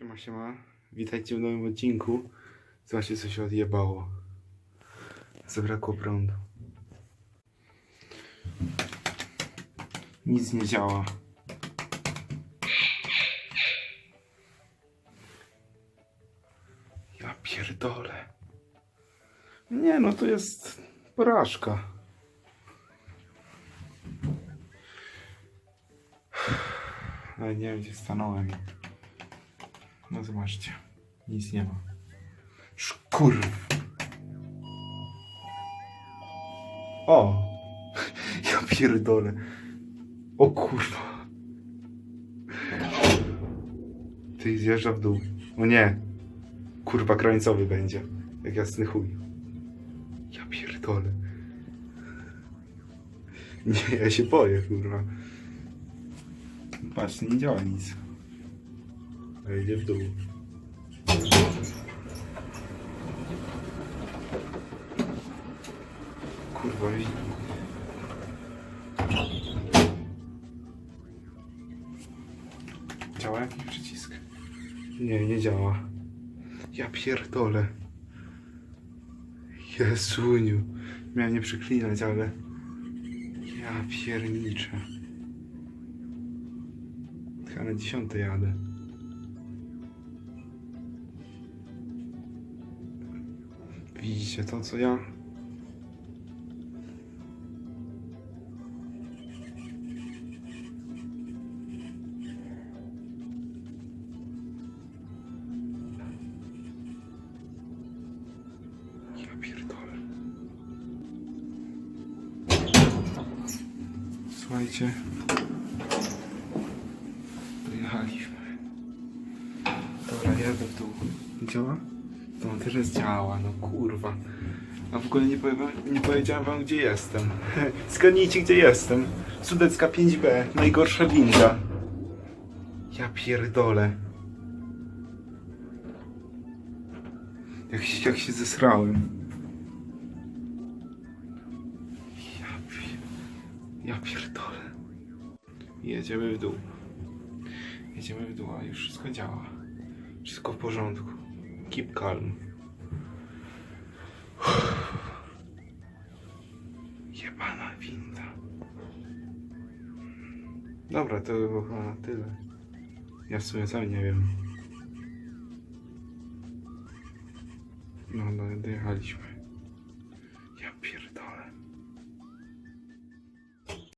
Siema, siema. Witajcie w nowym odcinku. Zobaczcie, co się odjebało. Zabrakło prądu. Nic nie działa. Ja pierdolę. Nie, no to jest porażka. Ale nie wiem, gdzie stanąłem. No zobaczcie. Nic nie ma. Szkurw. O! Ja pierdolę. O kurwa. Ty zjeżdża w dół. O nie. Kurwa krańcowy będzie. Jak jasny chuj. Ja pierdolę. Nie, ja się boję, kurwa. Patrz, nie działa nic. A idzie w dół. Kurwa, wi- Działa jakiś przycisk? Nie, nie działa. Ja pierdolę. Jezuniu. Miałem nie przeklinać, ale... Ja pierniczę. Chyba na dziesiąte jadę. Widzicie to, co ja? Słuchajcie. Dojechaliśmy. Dobra, jadę w dół. Działa? To teraz działa, no kurwa. A w ogóle nie, nie powiedziałem wam gdzie jestem. Zgadnijcie gdzie jestem. Sudecka 5B, najgorsza winda. Ja pierdolę. Jak, się- jak się zesrałem. Ja, pi- ja pierdolę. Jedziemy w dół. Jedziemy w dół, a już wszystko działa. Wszystko w porządku. Keep calm. Jebana winda. Dobra, to by było chyba na tyle. Ja w sumie sam nie wiem. No, no dojechaliśmy.